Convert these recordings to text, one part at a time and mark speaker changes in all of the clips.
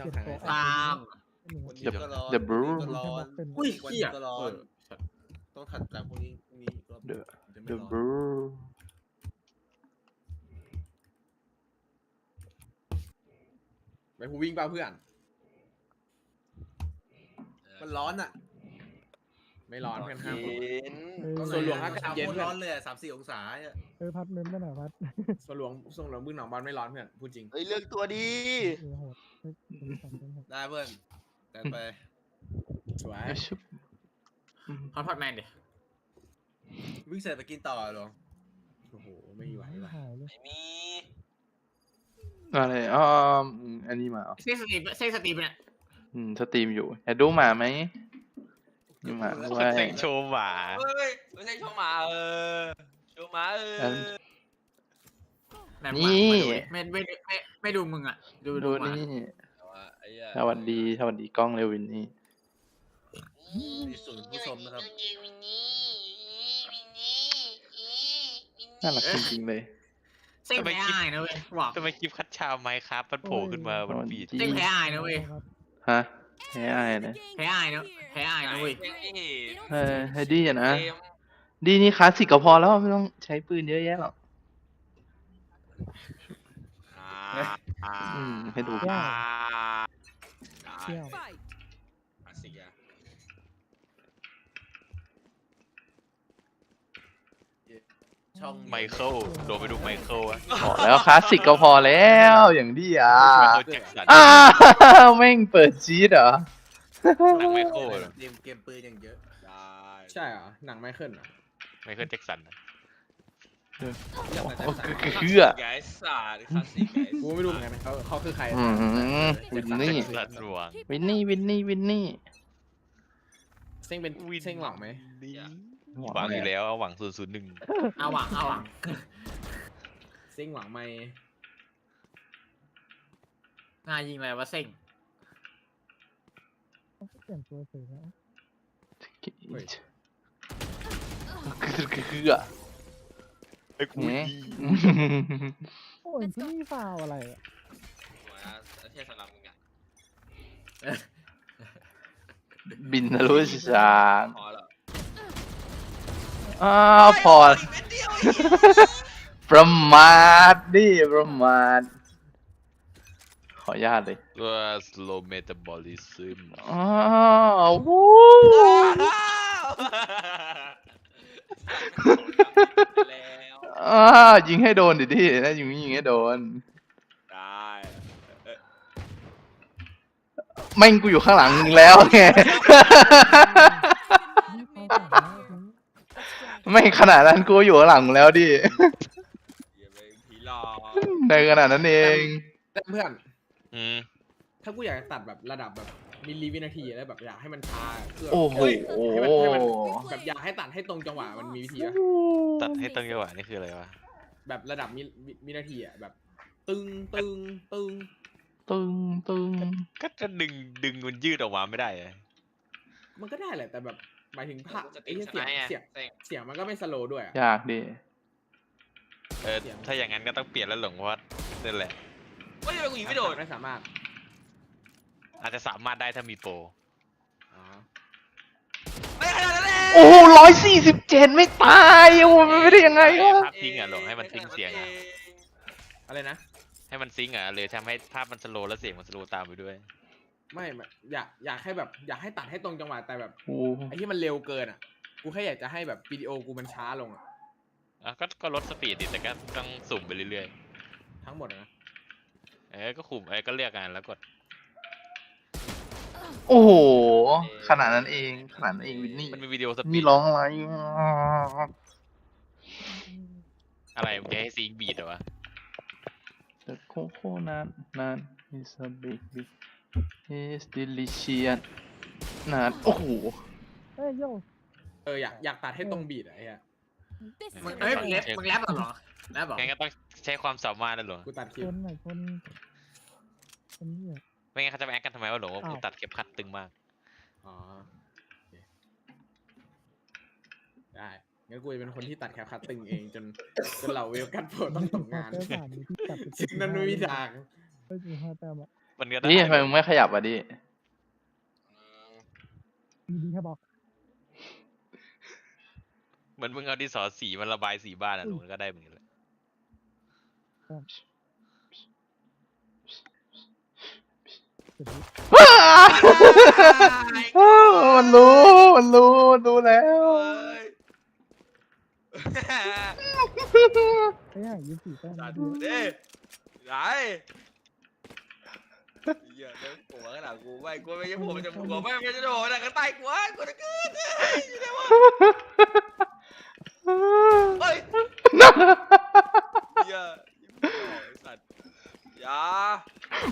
Speaker 1: ช่องทางไหน
Speaker 2: ตาม
Speaker 1: วันนี้ก็ร้อน
Speaker 3: The Brew
Speaker 1: วันนี้ก็ร้อน
Speaker 2: อุ้ย
Speaker 1: วัน
Speaker 2: เหี้
Speaker 1: นี้
Speaker 2: ย
Speaker 1: ก็ร้อ
Speaker 2: เอนอ
Speaker 1: ต้องถัดจากพวกนี้พรุ่งนี้รอบ
Speaker 3: The
Speaker 1: จะไม่
Speaker 3: The
Speaker 1: ร้อน
Speaker 3: Brew
Speaker 4: ไปหูวิ่งเปล่าเพื่อน
Speaker 1: มันร้อนอะ
Speaker 4: ไม่ร้อนเพื่อนห้าม
Speaker 5: เย็น
Speaker 4: ส่วนหลวงอากาศเย็น
Speaker 1: โคตรร้อนเลยสามสี่องศาอะ
Speaker 6: เออพัดเมมไม่หน่อยพัด
Speaker 4: ส่วนหลวงส่วนหลวงบึ้งหนองบอลไม่ร้อนเพื่อนพูดจริง
Speaker 5: เฮ้ยเลือกตัวดี
Speaker 6: เออโหด เฮ้ยเป็นสองเป็นหก
Speaker 1: ได้เพื่อนแต่ไป
Speaker 4: สวย
Speaker 3: เอาชุบ
Speaker 2: ฮอตพอตแมนดิ
Speaker 1: วิ่งเสร็จไปกินต่อเหรอ
Speaker 4: โอ้โหไม่ไหว
Speaker 6: ไม่
Speaker 4: ว่ะ
Speaker 6: หายเลย
Speaker 5: ไม่มี
Speaker 3: อะไรอ๋ออืมอันนี้มาเหรอ
Speaker 2: เซ็กสตรีมเซ็กสตรีมเนี่ย
Speaker 3: อืมสตรีมอยู่อยากดูหมาไหมดูหมาด้ว
Speaker 7: คน
Speaker 3: ย
Speaker 7: แต่งโชว์หมา
Speaker 5: เฮ้ยไม่ใช่โชว์หมาเออโชว์หมาเอ
Speaker 3: อั
Speaker 5: อน
Speaker 2: แบบ
Speaker 3: นี่
Speaker 2: ไม่ไม่ไม่ไม่ไม่ดูมึงอะ ดู
Speaker 3: ดู
Speaker 2: ดูมา
Speaker 3: นี่
Speaker 5: แต่ว่าไอ้ เหี้ย
Speaker 3: สวัสดีสวัสดีกล้องเรวินนี่
Speaker 1: มีส่วนผู้ชมนะครับ
Speaker 3: น่ารักจริงๆเลย
Speaker 2: เซ็งแพ้อายนะเว้ยบอก
Speaker 7: ทำไมคลิปคัดชาวไมค์ครับมันโผล่ขึ้นมาบนฟีด
Speaker 2: เซ็งแพ้อายนะเว้ย
Speaker 6: ครับ
Speaker 3: ฮะแพ้อะไรนะ
Speaker 2: แพ้อายนะแพ้อายนะเว้ย
Speaker 3: เออให้ดีอะนะ
Speaker 5: เกม
Speaker 3: ดีนี่คลาสสิกก็พอแล้วไม่ต้องใช้ปืนเยอะแยะหรอก
Speaker 5: อ่าอ่า
Speaker 3: อืมให้ดู
Speaker 5: อ่า
Speaker 6: เที่ยว
Speaker 5: คลาสสิกอะ
Speaker 1: ช่อง
Speaker 7: ไมเคิลโดนไปดูไมเคิลอะ
Speaker 3: พอแล้วคลาสสิกก็พอแล้วอย่างดีอะ
Speaker 7: ไมเคิลแจ็คสัน
Speaker 3: อ้าวแม่งเปิดชีตเหรอ
Speaker 7: หนังไมเคิลอะ
Speaker 1: เกมเกมปืนอย่างเยอะ
Speaker 5: ได้
Speaker 4: ใช่เหรอหนังไมเคิลเหรอ
Speaker 7: ไมเคิลแจ็คสันอะ
Speaker 3: โอ้คือคือคืออ
Speaker 5: ไกด์สาดคลาสสิกไง
Speaker 4: กูไม่รู้เหมือนกันนะเขาเขาคือใคร
Speaker 3: อืมวินนี่
Speaker 7: แจ็คสันหลวง
Speaker 3: วินนี่ วินนี่ วินนี่
Speaker 4: เซ็งเป็นเซ็งหวังไหม
Speaker 7: หวังอยู่แล้วหวังศูนย์ศูนย์หนึ่ง
Speaker 2: เอาหวังเอาหวัง
Speaker 4: เซ็งหวังไหม
Speaker 2: งานยิงอะไรวะเซ็ง
Speaker 6: เปลี่ยนตัวเสร็จแล้ว
Speaker 3: คือคือคืออ
Speaker 7: ไอ้กู
Speaker 3: แหม
Speaker 6: โอ้ยที่นี่ฟาวอะไรอะ
Speaker 5: หัวเทศสลัมมึงอะ
Speaker 3: บินทะลุจาง
Speaker 5: พอแล้ว
Speaker 3: อ้าวพอ
Speaker 5: เม็ดเดียว
Speaker 3: ประมาทดิประมาทขออนุญาตเลย
Speaker 7: ตัว slow metabolism
Speaker 3: อ้าววู้
Speaker 5: แล้ว
Speaker 3: อ้าวยิงให้โดนดิดินะยิงยิงให้โดน
Speaker 5: ได้
Speaker 3: แม่งกูอยู่ข้างหลังมึงแล้วไง
Speaker 6: นี่เข้าฝั่งแล้วทิ้ง
Speaker 3: ไม่ขนาดนั้นกูอยู่ข้างหลังมึงแล้วดิ
Speaker 5: อย่าไปผีหลอก
Speaker 3: ในขนาดนั้นเอง
Speaker 4: แต่เพื่อน
Speaker 7: อืม
Speaker 4: ถ้ากูอยากจะตัดแบบระดับแบบ มิลลิวินาทีแล้วแบบอยากให้มันช้าเพื่อ
Speaker 3: โอ้โห
Speaker 4: ให้มันให้มันแบบอยากให้ตัดให้ตรงจังหวะมันมีวิธีปะ
Speaker 7: ตัดให้ตั้งจังหวะนี่คืออะไรวะ
Speaker 4: แบบระดับมิลวิวินาทีอะแบบ ตึงตึงตึง
Speaker 3: ตึงตึง
Speaker 7: ก็จะดึงดึงมันยืดออกมาไม่ได้อะ
Speaker 4: มันก็ได้แหละแต่แบบหมายถึงภาพ
Speaker 5: จะ
Speaker 4: ไอ้
Speaker 5: ติด
Speaker 4: เหี้ย
Speaker 5: ส
Speaker 4: เสียง
Speaker 5: ไนด์อะ
Speaker 4: เสียงเสียงมันก็ไม่สโลว์ด้วยอะ
Speaker 3: ยากดิ
Speaker 7: เออ ถ้าอย่างนั้นก็ต้องเปลี่ยนแล้วหลงเพราะว่านั่นแหละ
Speaker 5: เฮ้ยทำไมกูยิงไม่โดน
Speaker 4: ไม่สามารถ
Speaker 7: อาจจะสามารถได้ถ้ามีโปร
Speaker 4: อ๋อ
Speaker 5: ไม่ขนาดนั้นเลย
Speaker 3: โอ้โหร้อยสี่สิบเจ็ดไม่ตายโอ้โหมันไม่ได้ยังไงวะ
Speaker 7: ภาพทิ้งอะหลงให้มันทิ้งเสียงอะ
Speaker 4: อะไรนะ
Speaker 7: ให้มันซิงค์อะเลยทำให้ภาพมันสโลว์แล้วเสียงมันสโลว์ตามไปด้วย
Speaker 4: ไม่ไม่อยากอยากให้แบบ อยากให้ตัดให้ตรงจังหวะแต่แบบ
Speaker 3: โอ้
Speaker 4: ไอ้ที่มันเร็วเกินอะ กูแค่อยากจะให้แบบวิดีโอกูมันช้าลงอะ
Speaker 7: อะก็ก็ลดสปีดดิแต่ก็ต้องสุ่มไปเรื่อย
Speaker 4: ทั้งหมดอะนะ
Speaker 7: ๆ เออก็คุมเออก็เลือกกันแล้วกด
Speaker 3: โอ้โห ขนาดนั้นเอง ขนาดนั้นเองวินนี่
Speaker 7: มันมีวิดีโอสปี
Speaker 3: นี่
Speaker 7: ด
Speaker 3: ร้องอะไร
Speaker 7: อะไรมึงจะให้ซิงค์บีดเหรอวะ
Speaker 3: The coconut nut is a big big is delicious นานโอ้โห
Speaker 6: เอ้ยโย
Speaker 4: เอออยากอยากตัดให้ตรงบีดอะไอ้เหี้ย
Speaker 2: มึงเฮ้ยมึงแรปมึงแรปเหรอแรปเหรอ
Speaker 7: งั้นก็ต้องใช้ความสามารถนะหลง
Speaker 4: กูตัดคลิ
Speaker 6: ค
Speaker 4: ป
Speaker 6: นไหนคนคนนี้อะ
Speaker 7: ไม่งั้นเขาจะมาแอคกันทำไมวะหลงว่ากู
Speaker 6: อ้าว
Speaker 7: ตัดเก็บคัดตึงมาก
Speaker 4: อ๋อโอเคได้งั้นกูจะเป็นคนที่ตัดแคปคัตตึงเองจนจนเหล่าเวลกันโปรต้องตกงาน
Speaker 6: เจ้าสามมีที่จับ
Speaker 4: นั่นไม่มีทาง
Speaker 6: เอ้ยมีห้าแต้มอะ
Speaker 7: มันก็ได้
Speaker 3: นี่ทำไมมึงไม่ขยับอะดิ
Speaker 6: ดีดีครับบอก
Speaker 7: เหมือนมึงเอาดินสอสีมันระบายสีบ้านอะหนูมันก็ได้เหมือนกันเลย
Speaker 6: เสร็จแล้ว
Speaker 3: มันรู้มันรู้มันรู้แล้ว
Speaker 6: ไอ้ห่ายี่สิบสี่แต้ม
Speaker 5: สัตว์
Speaker 6: ดี
Speaker 5: เด้ไหนเหี้ยเรื่องหัวขนาดกูไม่กูไม่ใช่ผมจะหัวไม่ไม่ใช่หัวนะก็ตายกูวะกูจะเกิดอยู่ไหนวะเฮ้ยเหี้ยสัตว์ อย่า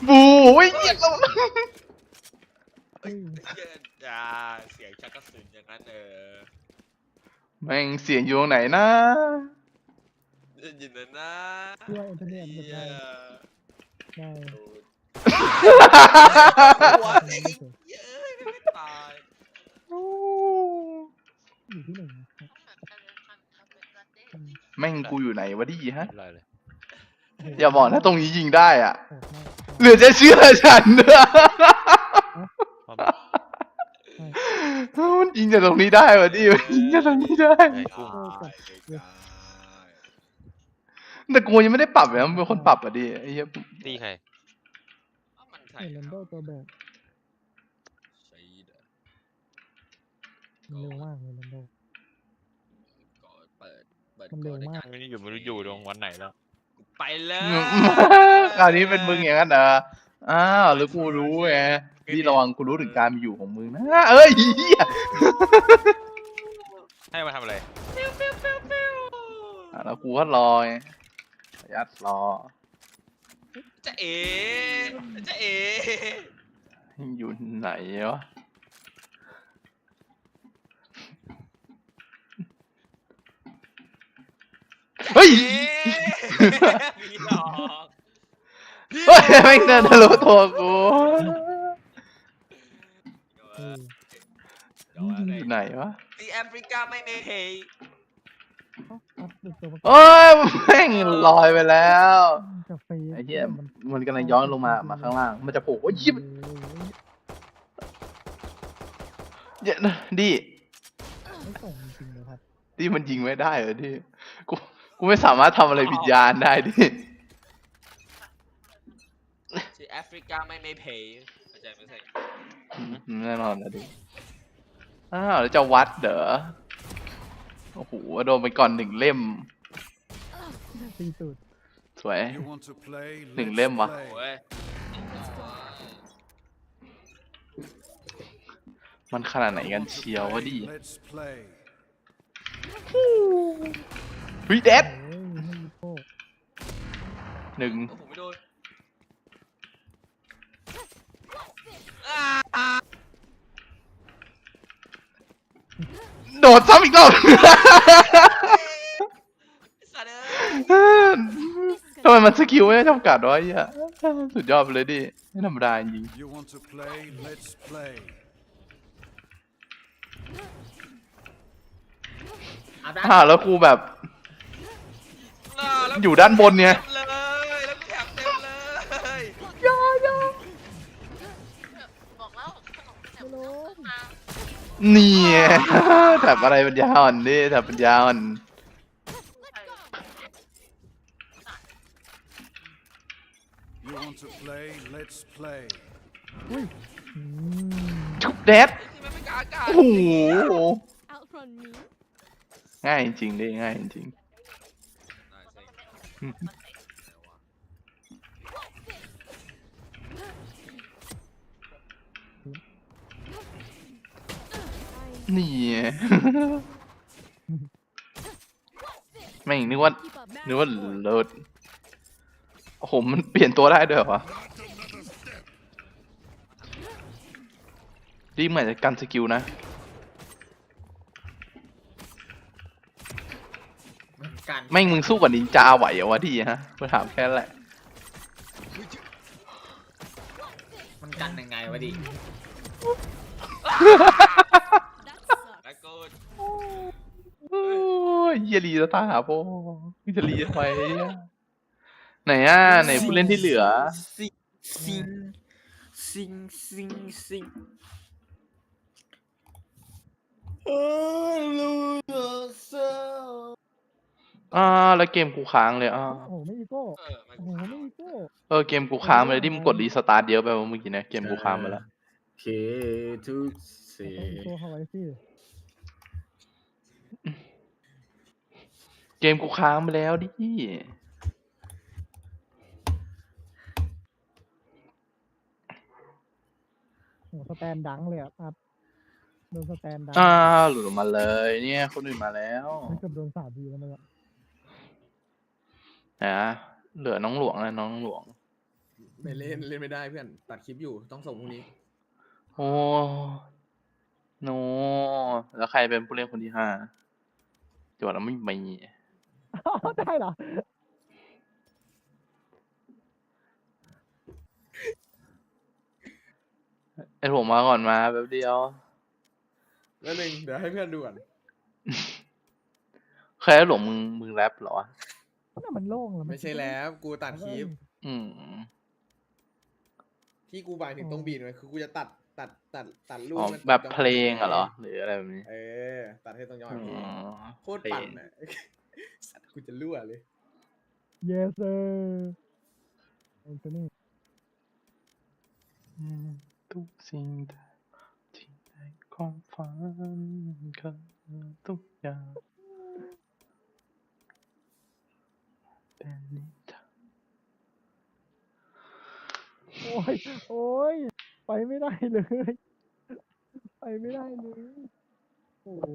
Speaker 3: บูไอ้เหี้ยเรา
Speaker 6: เฮ้ย
Speaker 5: เหี้ยอย่าเสียงชักกระสุนอย่างนั้นเออ
Speaker 3: แม่งเสียงอยู่ตรงไหนนะ
Speaker 5: ได้ยินนะนะ
Speaker 6: ช่วยอินเทอร์เน็ตหมด
Speaker 5: เหี้
Speaker 6: ได้
Speaker 5: ย
Speaker 6: ได้
Speaker 5: หัวไอ้เหี้ยเอ้ยไม่ตาย
Speaker 6: อยู่ที่หนึ่งนะครับ
Speaker 3: แม่งกูอยู่ไหนวะดิฮะ
Speaker 7: เรียบร้อยเลย
Speaker 6: โโห
Speaker 3: อย่าบอกนะตรงนี้ยิงได้อะ
Speaker 6: โหดมาก
Speaker 3: เหลือจะเชื่อฉันเนอะ
Speaker 7: เพราะ
Speaker 3: มันยิงจากตรงนี้ได้วะดิมันยิงจากตรงนี้ได้
Speaker 7: ไอ้กุ้ง
Speaker 3: แต่กูยังไม่ได้ปรับเลยนะมันเป็นคนปรับอะดิไอ้เหี้ย
Speaker 7: ตีใคร
Speaker 5: มันใช่
Speaker 6: เอเลนโดตัวแบบ
Speaker 5: ใช่เด้อ
Speaker 6: มันเร็วมากเลยเอเลนโด
Speaker 5: ก่อนเปิดเปิด
Speaker 6: มันเร็วมาก
Speaker 7: ไม่รู้อยู่ไม่รู้อยู่ตรงวันไหนแล้ว
Speaker 5: ไปเลย
Speaker 3: คราวนี้เป็นมึงอย่างนั้นเหรออ้าวหรือกูรู้ไงพี่ระวังกูรู้ถึงการมีอยู่ของมึงนะเอ้ยเหี้ย
Speaker 7: ให้มาทำอะไร
Speaker 3: อะแล้วกูก็รอไงยัดรอ
Speaker 5: จะเอ๋จะเอ๋
Speaker 3: อยู่ไหนวะ เฮ้ย
Speaker 5: มีหลอก
Speaker 3: เฮ้ยแม่งเดินทะลุตัวกู
Speaker 6: เออ
Speaker 3: อยู่ไหนวะ
Speaker 5: ที่แอฟริกาไม่มีเพย์
Speaker 6: เอ้าอัพเป็นตัวประกอบ
Speaker 3: โอ้ยแม่งลอยไปแล้ว
Speaker 6: กาแฟ
Speaker 3: ไอ้เหี้ยมันกำลังย้อนลงมามาข้างล่าง มันจะโผล่โอ้ยยิบเยอะนะดิ
Speaker 6: ไม่ส่งจริงๆเลยครับ
Speaker 3: ดิมันยิงไม่ได้เหรอดิกู กูไม่สามารถทำอะไรวิญญาณได้ดิ
Speaker 5: ที่แอฟริกาไม่มีเพย์เข้าใจไหมใช่
Speaker 3: อืมแน่นอนนะดิ อ้าวแล้วจะวัดเด้อโอ้โหโดนไปก่อนหนึ่งเล่ม
Speaker 6: ตีสุด
Speaker 3: สวย
Speaker 8: You want to play?
Speaker 3: Đừng
Speaker 8: Let's
Speaker 3: lên mà.
Speaker 8: play.
Speaker 5: โอ้ย
Speaker 3: มันขนาดไหน
Speaker 8: You
Speaker 3: กัน
Speaker 8: want to
Speaker 3: เชียววะ
Speaker 8: play?
Speaker 3: ดิ
Speaker 8: Let's play.
Speaker 3: วิเดด
Speaker 6: โอ้ยไม่มีโทษ
Speaker 3: หนึ่ง
Speaker 5: โอ้โหไม่โดน
Speaker 3: โดดซ้ำอีกรอบ
Speaker 5: สัตว์เอ้ย
Speaker 3: ทำไมมันสกิลไม่จำกัดวะไอ้เหี้ยสุดยอดไปเลยดิไม่ธรรมดาจริง
Speaker 8: You want to play? Let's play.
Speaker 2: เอาได้
Speaker 3: อ่าวแล้วกูแบบ
Speaker 5: น่า แล้ว
Speaker 3: อยู่ด้านบนเนี่ย
Speaker 5: เต็มเลยแล้วกูแถมเต็มเลย
Speaker 9: บอกแล้วขนมแต่ไม่ต้องมา
Speaker 3: นี่ไงแถบอะไรปัญญาอ่อนดิแถบปัญญาอ่อน
Speaker 8: You want to play? Let's play.
Speaker 6: อืม
Speaker 3: ชุบเดด
Speaker 5: ที่มันไม่กล้าอากาศ
Speaker 3: โอ้โห
Speaker 9: outrun me
Speaker 3: ง่ายจริงๆดิง่ายจริง นี่ไง แม่งนึกว่า นึกว่าเลิศโอ้โหมันเปลี่ยนตัวได้ด้วยเหรอวะดีเหมือนจะกันสกิลนะ แม่งมึงสู้กับนินจาไหวเหรอวะดีฮะกูถามแค่นั้นแหละ
Speaker 2: มันกันยังไงวะดิ
Speaker 5: แล้วกู
Speaker 3: โอ้ยเฮียรีจะตายหาโป้มึงจะรีทำไมเนี่ยไหนอะไหนผู้เล่นที่เหลือ
Speaker 1: ซิซิง
Speaker 3: ซิงซิงซิงอ่าแล้วเกมกูค้างเลยอ่า
Speaker 6: โอ้โหไม่อีโก้
Speaker 5: เออมัน
Speaker 6: โอ้โหไม่อีโก้
Speaker 3: เออเกมกูค้างไปเลยที่มึงกดรีสตาร์ทเยอะไปวะเมื่อกี้นะเกมกูค้างไปแล้ว
Speaker 4: เคทุกสิ่
Speaker 6: ต้องอีโก้เข้าไว้สิ
Speaker 3: เกมกูค้างไปแล้วดิ
Speaker 6: โอ้โหสแตนดังเลยอะครับโดนสแตนดัง
Speaker 3: อ่าหลุดออกมาเลย เนี่ยคนอื่นมาแล้ว
Speaker 6: ไม่เกือบโดนสาดทีแล้วมันอะ
Speaker 3: นะเหลือน้องหลวงนะน้องหลวง
Speaker 4: ไม่เล่นเล่นไม่ได้เพื่อนตัดคลิปอยู่ต้องส่งพรุ่งนี้
Speaker 3: โอ้โนแล้วใครเป็นผู้เล่นคนที่ห้าจังหวะเราไม่มี
Speaker 6: อ้าวได้เหรอ
Speaker 3: ไอ้ผมมาก่อนมาแป๊บเดียว
Speaker 4: แล้วหนึ่งเดี๋ยวให้เพื่อนดูก่อน
Speaker 3: ใครไอ้หลวงมึงมึงแรปเหรอ วะ
Speaker 6: น่ามันโล่งแล้วน
Speaker 4: ไม่ใช่แล้วกูตัดคลิป
Speaker 3: อืม
Speaker 4: ที่กูหมายถึงตรงบีดมันคือกูจะตัดตัดตัดตัดรูป
Speaker 3: อ๋อ
Speaker 4: มัน
Speaker 3: แบบ
Speaker 4: ตรง
Speaker 3: เพลงอะเหรอ หรืออะไรแบบนี้
Speaker 4: เออ ตัดให้ตรงจังห
Speaker 3: อ๋
Speaker 4: วะเพลง
Speaker 3: อ
Speaker 4: โคตรปั่นอะสัตว์กูจะรั่วเลย
Speaker 6: เยสเซอร์แอนโทนี
Speaker 3: อืมทุกสิ่งที่ในความฝันคือทุกอย่างเป็นนิทาน
Speaker 6: โอ้ย โอ้ย ไปไม่ได้เลย ไปไม่ได้เลย โอ้โห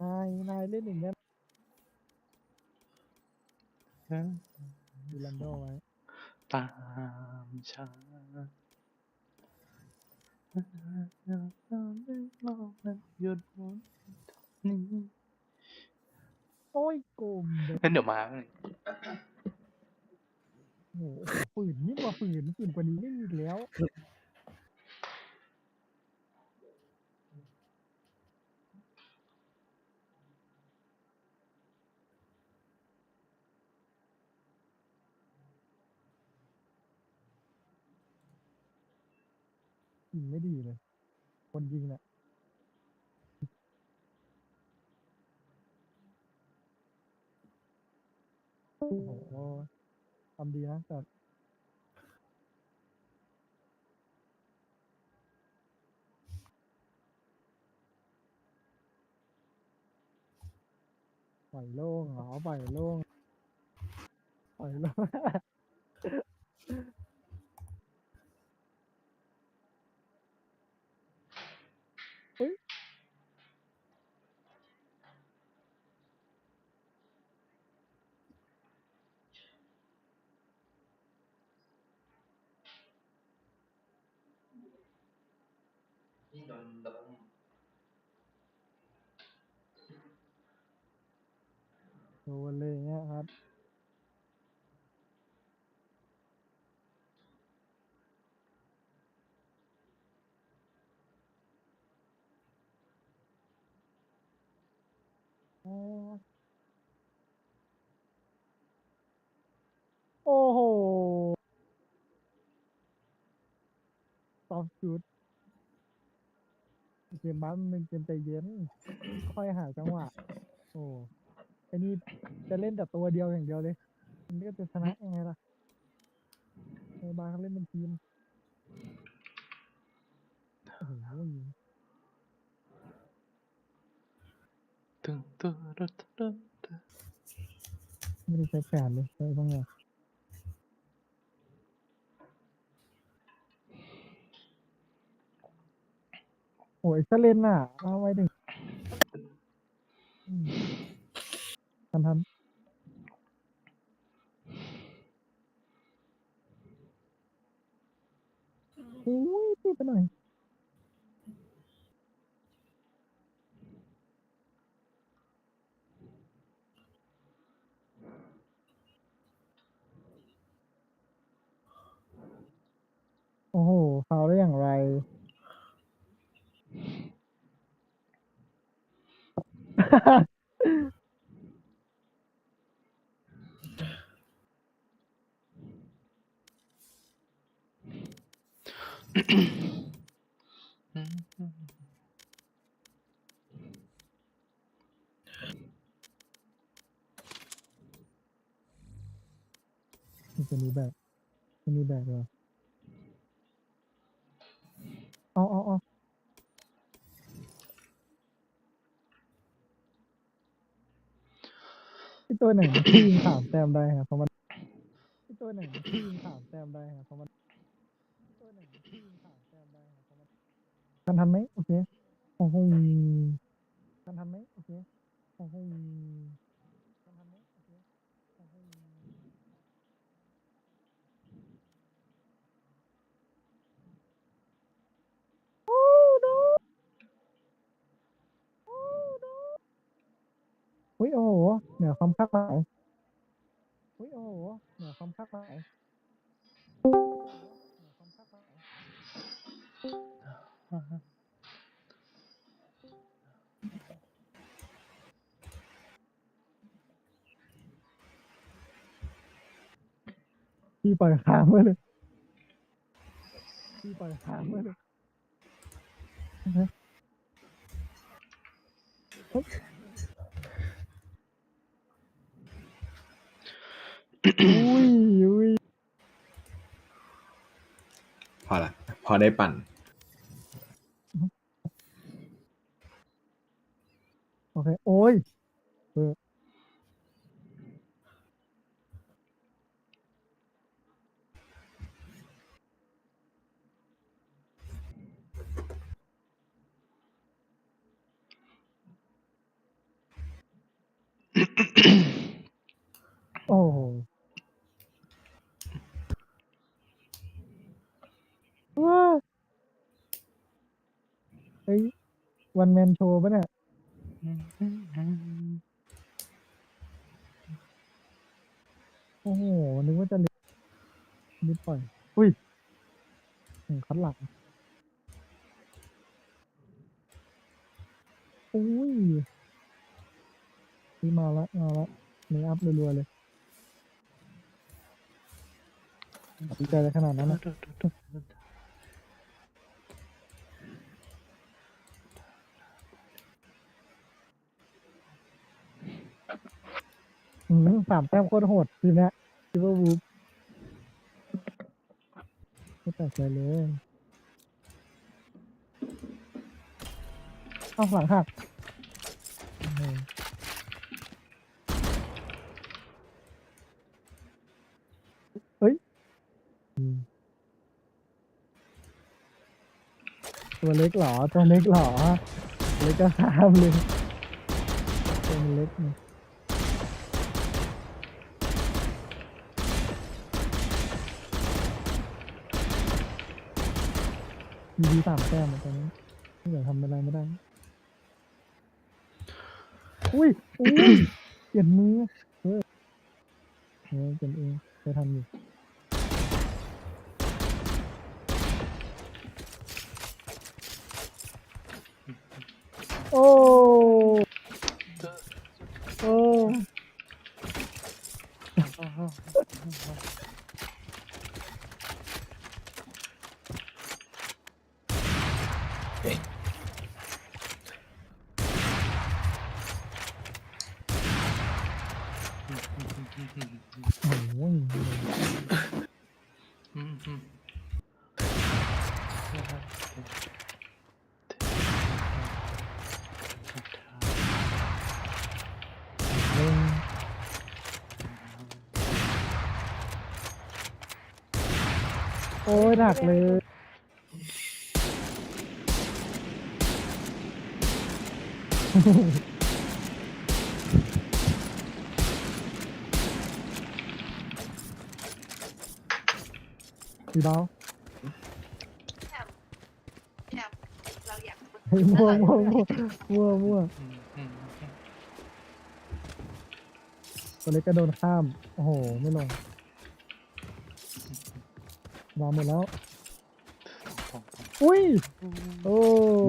Speaker 6: นาย นายเล่นอย่างนี้นดูลันโดไว้
Speaker 3: ตามฉันหยุดหมุนนี้
Speaker 6: โอ้ยโกมเลย
Speaker 3: งั้นเดี๋ยวมา
Speaker 6: โอ้โหฝืนยิ่งกว่าฝืนฝืนกว่านี้ไม่มีอีกแล้ว ยิงไม่ดีเลย คนยิงเนี่ย โอ้โหทำดีนะแต่ปล่อยโล่งเหรอปล่อยโล่งปล่อยโล่ง โดนเลยอย่างเงี้ยครับ โอ้โหซอฟชุด เกมบ้านมันเป็นเกมใจเย็น ค่อยหาจังหวะ โอ้ไอ้นี่จะเล่นแต่ตัวเดียวอย่างเดียวเลย มันก็จะชนะยังไงล่ะไอ้บาร์เขาเล่นเป็นทีมโอ้โห
Speaker 3: ตึงตึงตึงตึงตึง
Speaker 6: ไม่ได้ใช้แผนเลยใช้บ้างไงโอ้ อ้ยเซเลนน่ะเอาไว้ถึงทันทันอุ้ยตีไปหน่อยโอ้โหฟาวได้อย่างไร มันจะมีแบบมันมีแบบเหรอเอาเอาเอาไอ ตัวไหนที่ยิงสามแต้มได้ฮะเพราะมันตัวไหนที่ยิงสามแต้มได้ฮะเพราะมันตัวไหนที่ยิงสามแต้มได้ฮะเพราะมันกันทันไหมโอเคโอ้โหกันทันไหมโอเคโอ้โหกันทันไหมโอเคโอ้โห อุ้ยโอ้โหเหนือความคาดหมายอุ้ยโอ้โหเหนือความคาดหมายเหนือความคาดหมายพี่ปล่อยค้างไว้เลยพี่ปล่อยค้างไว้เลย อุ้ยอุ้ย
Speaker 4: พอละ พอได้ปั่น
Speaker 6: โอเค โอ้ยเออโอ้โหว้า เฮ้ยวันแมนโชว์ปะเนี่ยโอ้โหนึกว่าจะลิลิปปล่อย อุ้ยหนึ่งคัดหลังอุ้ยนี่มาละมาละนี่อัพรัวๆเลยดีใจอะไรขนาดนั้นนะ อืมสามแต้มโคตรโหดทีเนี้ยคิดว่าวูบไม่แปลกใจเลยเอาหลังหักโอ้โหเฮ้ยอืมตัวเล็กเหรอ ตัวเล็กเหรอ เล็กก็ข้ามเลยตัวมันเล็กนี่ มีดีสามแต้มเหมือนนี้ไม่อยากทำอะไรไม่ได้ อุ้ยอุ้ย เปลี่ยนมือเฮ้ยเฮ้ยเปลี่ยนเองเคยทำอยู่โอ้ โอ้ โอ้ยเล่น โอ้ยหนักเลยสีดาว
Speaker 9: เราอยาก
Speaker 6: เฮ้ยมั่วมั่วมั่วมั่วมั่วตัวเล็กก็โดนข้าม โอ้โห ไม่ลง ดาวหมดแล้ว อุ้ย โอ้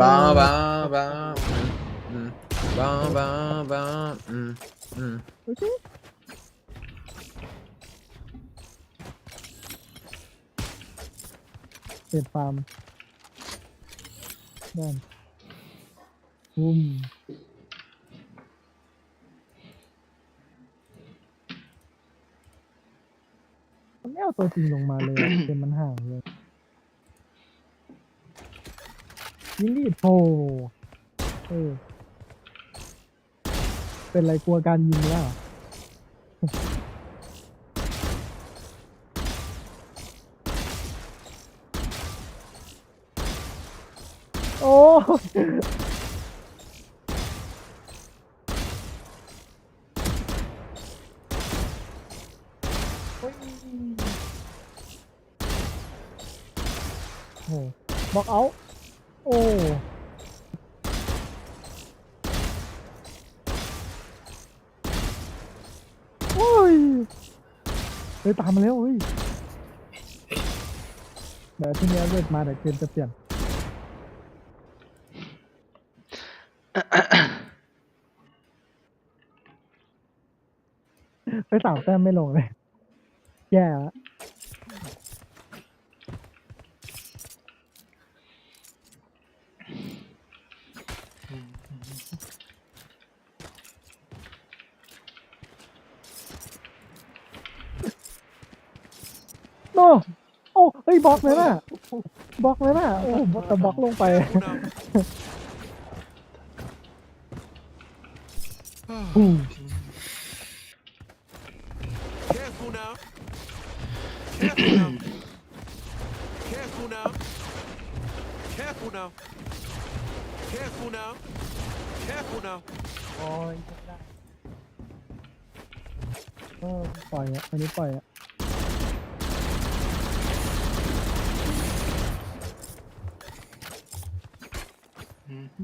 Speaker 4: บ้าบ้าบ้าอืมบ้าบ้าบ้าอืมอืม
Speaker 6: โอเคเปลี่ยนฟาร์มด้านอุ้มมันไม่ เอาตัวจริงลงมาเลยอะเกมมันห่างเลยยิงดีดโผเออ เป็นไรกลัวการยิงแล้วเหรอโอ้โอ้ยโอ้ บอกเอาโอ้โอ้ยเฮ้ยตามมาแล้วเฮ้ยเดี๋ยวที่นี้เวทมาเดี๋ยวเกมจะเปลี่ยนไปสามแต้มไม่ลงเลย แย่ละ โอ้โอ้เฮ้ยบล็อกเลยน่ะบล็อกเลยน่ะโอ้แต่บล็อกลงไปอืม
Speaker 8: Careful now. Careful now. Careful now. Careful now. Careful now. Careful now.
Speaker 6: โอ้ยไม่ได้เออปล่อยอะอันนี้ปล่อยอะ เฮ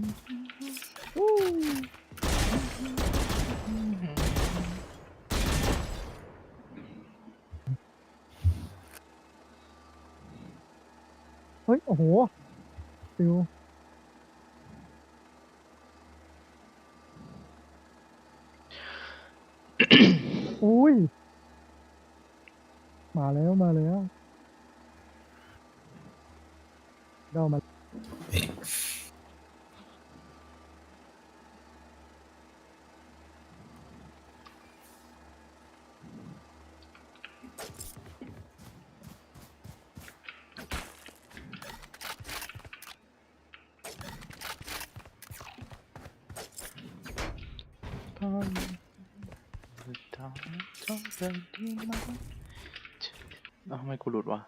Speaker 6: ้ย โอ้โหฟิวอุ้ย มาแล้ว มาแล้วเดามา
Speaker 3: เอ้าทำไมกูหลุดวะ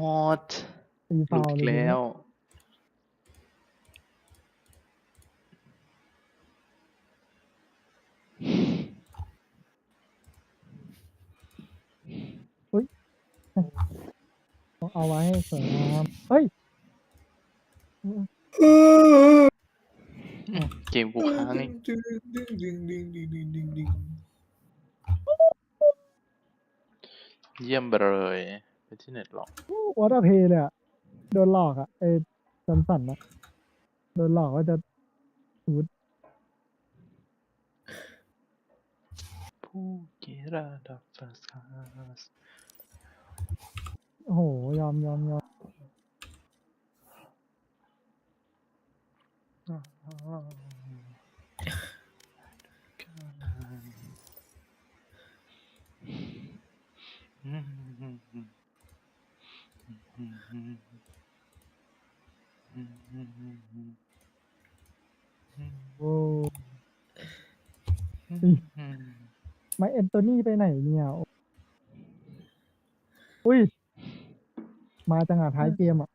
Speaker 3: what หลุด
Speaker 6: ว
Speaker 3: อี
Speaker 6: เลย
Speaker 3: กแล้ว
Speaker 6: ต้องเอาไว้ให้สวยงามเฮ้ย
Speaker 3: เก มกูค้างอีกเยี่ยมไปเลยไปที่เน็ตหรอก
Speaker 6: วอเตอร์เพย์เลยอะโดนหลอกอะไอ้สันสันอะโดนหลอกว่าจะสูด
Speaker 3: ผู้เกราดับฟาสคาส
Speaker 6: โอ้โห ยอมยอมยอม โอ้ไมเอนโทนี่ไปไหนเนี่ย อุ้ย มาจังหวะท้ายเกมอะ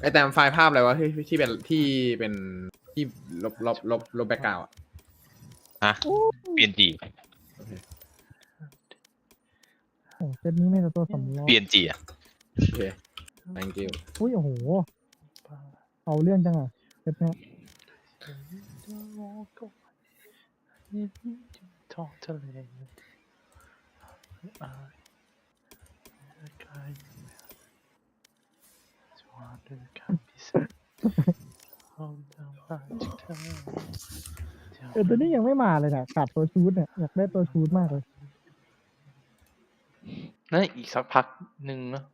Speaker 4: ไอแต่ไฟล์ภาพอะไรวะที่ที่เป็นที่เป็นที่ลบลบลบลบแบ็กกราวด์อะ
Speaker 7: เปลี่ยนจี
Speaker 6: โอ้เซตนี้ไม่แต่ตัวสำรอง
Speaker 7: เปลี่ยนจีอะ
Speaker 4: โอเค thank you
Speaker 6: อุ้ยโอ้โห เอาเรื่องจังอะเซตเนี้ย
Speaker 3: ท้องทะเลอายกายสวา ดด้วยคำพิเศษห้องทำบ้านจากเธอ
Speaker 6: เออตัวนี้ยังไม่มาเลยนะขาดตัวชูดเนี่ยอยากได้ตัวชูดมากเลย
Speaker 3: นั่นอีกสักพักหนึ่งเนอะ